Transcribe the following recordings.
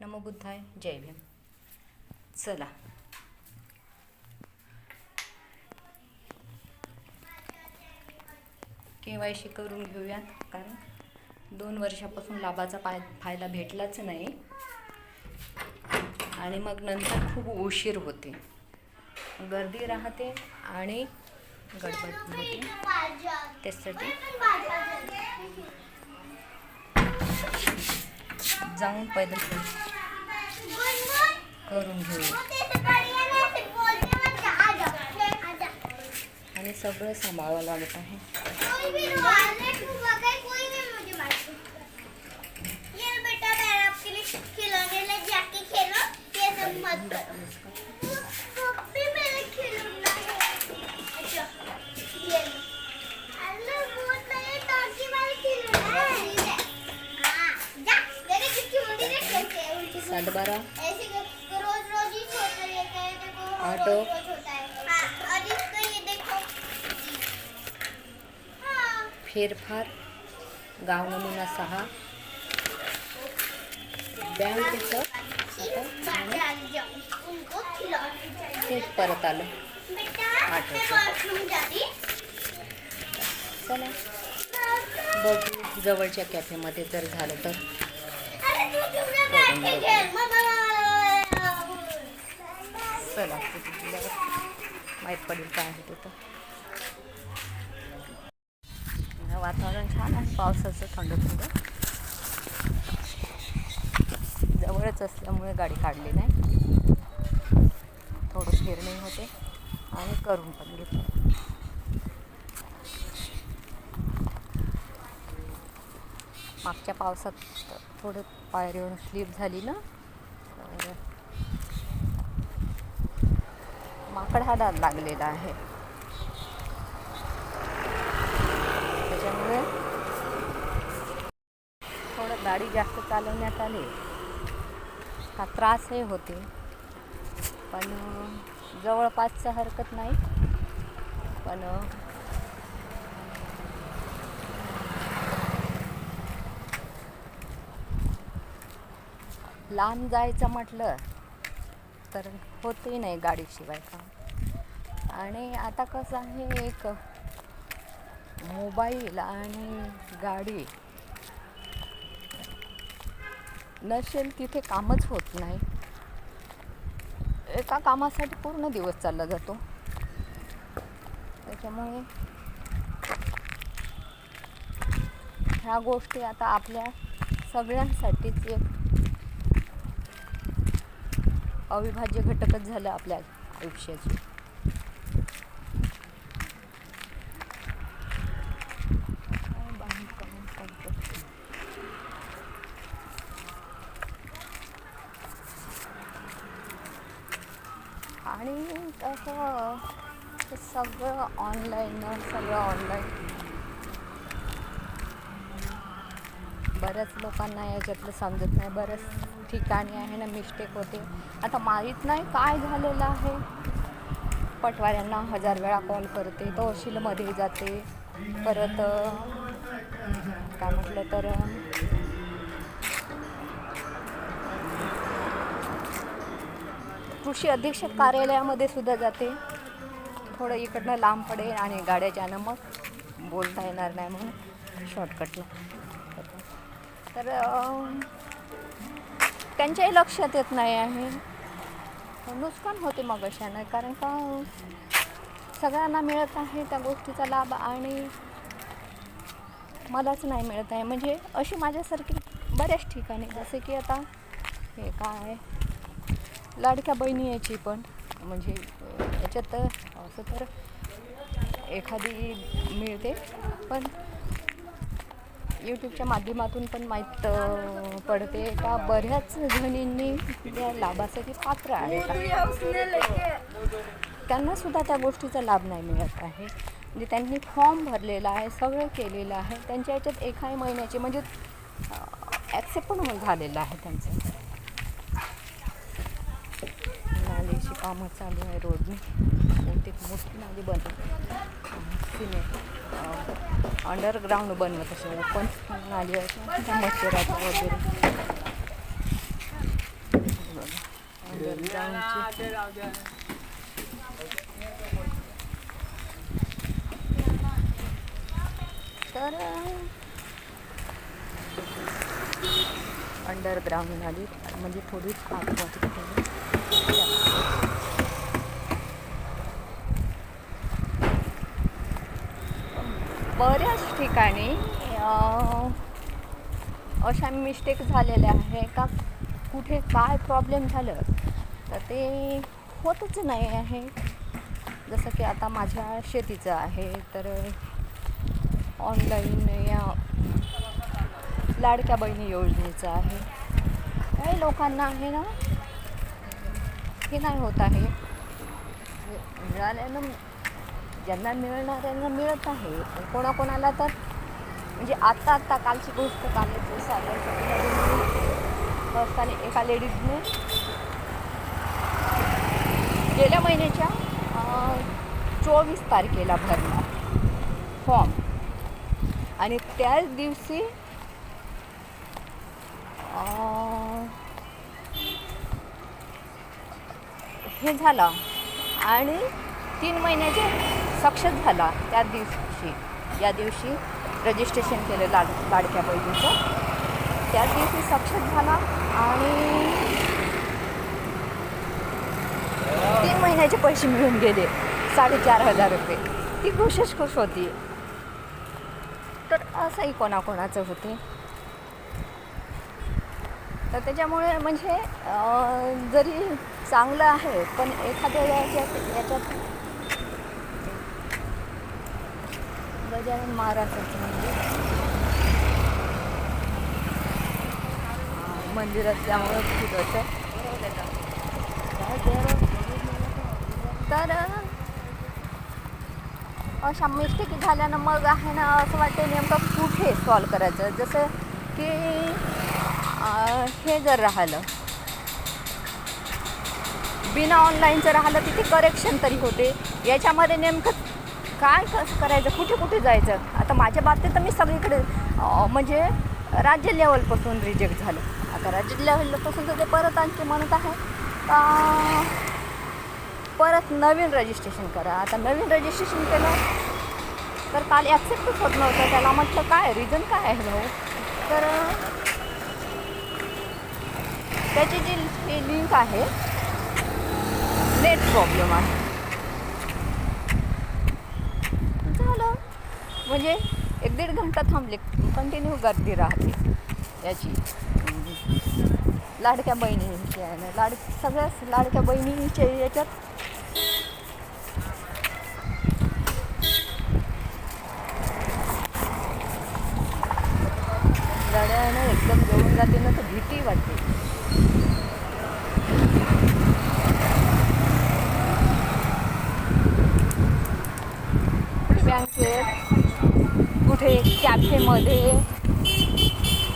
नमो बुद्धाय जय भीम. चला. के Y C करून घेऊयात कारण दोन वर्षापासून लाभाचा पाय फायदा भेटलाच नाही. आणि मग नंतर खूप उशीर होते. गर्दी राहते आणि गडबड होते. त्यासाठी जाऊन पैदल करून घेऊया आणि सगळं सांभाळावं लागत आहे. कोई भी फेरफार गाव नमुना सहा. बँकेचं तेच परत आलं. चला. बघू जवळच्या कॅफेमध्ये जर झालं तर. चला. माहीत पडेल काय होतं तर वातावरण छान आहे. पावसाचं थंड थंड. जवळच असल्यामुळे गाडी काढली नाही. थोडं फिरणे होते आणि करून पण घेतलं. मागच्या पावसात थोडं पायरीवर स्लिप झाली ना तर माकड हा दाद लागलेला आहे. त्याच्यामुळे थोडं गाडी जास्त चालवण्यात आली. का त्रासही होते. पण जवळपासचं हरकत नाही. पण लांब जायचं म्हटलं तर होतही नाही गाडीशिवाय काम. आणि आता कसं आहे एक मोबाईल आणि गाडी. नसेल तिथे कामच होत नाही. एका कामासाठी पूर्ण दिवस चालला जातो. त्याच्यामुळे ह्या गोष्टी आता आपल्या सगळ्यांसाठीच एक अविभाज्य घटकच झालं आपल्या आयुष्याची काय बांधकाम करतात. आणि कसं सगळं ऑनलाईन सगळं ऑनलाईन बऱ्याच लोकांना याच्यातलं समजत नाही. बऱ्याच ठिकाणी आहे ना मिस्टेक होते. आता माहीत नाही काय झालेलं आहे. पटवाऱ्यांना हजार वेळा कॉल करते तहसीलमध्ये जाते. परत काय म्हटलं तर कृषी अधीक्षक कार्यालयामध्ये सुद्धा जाते. थोडं इकडनं लांब पडेल आणि गाड्याच्यानं मग बोलता येणार नाही म्हणून शॉर्टकटला तर त्यांच्याही लक्षात येत नाही आहे. नुकसान होते मग अशानं कारण का सगळ्यांना मिळत आहे त्या गोष्टीचा लाभ आणि मलाच नाही मिळत आहे. म्हणजे अशी माझ्यासारखी बऱ्याच ठिकाणी जसे की आता हे काय लाडक्या बहिणी याची पण. म्हणजे याच्यात असं तर एखादी मिळते. पण यूट्यूबच्या माध्यमातून पण माहीत पडते का बऱ्याच जणींनी या लाभासाठी पात्र आहेत त्यांना सुद्धा त्या गोष्टीचा लाभ नाही मिळत आहे. म्हणजे त्यांनी फॉर्म भरलेला आहे सगळं केलेलं आहे. त्यांच्या याच्यात एकाही महिन्याचे म्हणजे ॲक्सेप्ट पण झालेलं आहे त्यांचं. नालीची कामं चालू आहे रोडने. बहुतेक मोठी नाली बनवत सिमेंट अंडरग्राऊंड बनवत असे ओपन नाली आहे त्या वगैरे. तर अंडरग्राऊंड नाली. म्हणजे थोडी आतमध्ये. बऱ्याच ठिकाणी अशा मिस्टेक झालेल्या आहे का? कुठे काय प्रॉब्लेम झालं? तर ते होतच नाही आहे. जसं की आता माझ्या शेतीचं आहे तर ऑनलाईन या लाडक्या बहिणी योजनेचं आहे. काही लोकांना आहे ना हे नाही होत आहे. मिळाल्यानं ज्यांना मिळणाऱ्यांना मिळत आहे पण कोणाकोणाला तर म्हणजे आत्ता आत्ता कालची गोष्ट कालची साधारण असताना एका लेडीजने गेल्या महिन्याच्या चोवीस तारखेला भरला फॉर्म. आणि त्याच दिवशी हे झालं. आणि तीन महिन्याचे सक्षम झाला त्या दिवशी. या दिवशी रजिस्ट्रेशन केलं लाड लाडक्या बहिणीचं. त्या दिवशी सक्षम झाला आणि तीन महिन्याचे पैसे मिळून गेले. साडेचार हजार रुपये. ती खुशच खुश होती. तर असंही कोणाकोणाचं होते. तर त्याच्यामुळे म्हणजे जरी चांगलं आहे पण एखाद्या याच्यात याच्यात गजानन महाराजांचं मंदिर. अं, मंदिरात त्यामुळे फुलाचं तर अशा मिस्टेक झाल्यानं मग आहे ना असं वाटतं नेमकं कुठे सॉल्व करायचं? जसं की हे जर राहिलं बिना ऑनलाईनचं राहिलं तिथे करेक्शन तरी होते. याच्यामध्ये नेमकं काय कसं करायचं? कुठे कुठे जायचं? आता माझ्या बाबतीत तर मी सगळीकडे म्हणजे राज्य लेवलपासून रिजेक्ट झालं. आता राज्य लेवलपासून तर ते परत आणखी म्हणत आहे का परत नवीन रजिस्ट्रेशन करा. आता नवीन रजिस्ट्रेशन केलं तर काल ॲक्सेप्टच होत नव्हतं. त्याला म्हटलं काय? रिझन काय आहे भाऊ? तर त्याची जी लिंक आहे नेट प्रॉब्लेम आहे झालं. म्हणजे एक दीड घंटा थांबले. कंटिन्यू गर्दी राहते. याची. लाडक्या बहिणींची आहे ना. लाड सगळ्याच लाडक्या बहिणींच्या याच्यात. गाड्यानं एकदम जवळून जाते ना तर भीती वाटते. कॅफेमध्ये. कॅफेमध्ये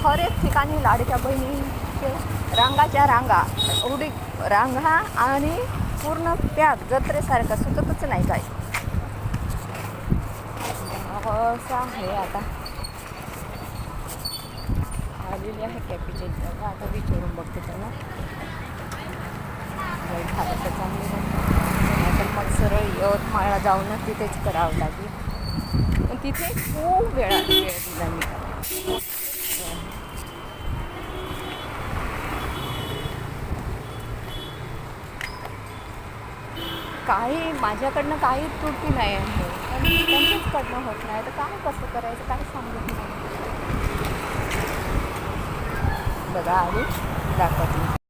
हरेक ठिकाणी लाडक्या बहिणीचे रांगाच्या रांगा उडी रांगा आणि पूर्ण त्या जत्रेसारखं सुचतच नाही काय असं आहे आता. आलेली आहे कॅपीचे जागा आता विचारून बघते त्यांना. झालं तर चांगलं. नाहीतर मग सरळ यवतमाळला जाऊनच तिथेच करावं लागेल. तिथे खूप वेळा वेळ दिला मी काही माझ्याकडनं काही त्रुटी नाही आहे. पण त्यांच्याचकडनं होत नाही. तर काय कसं करायचं? काय सांगत नाही बघा आधी दाखवते.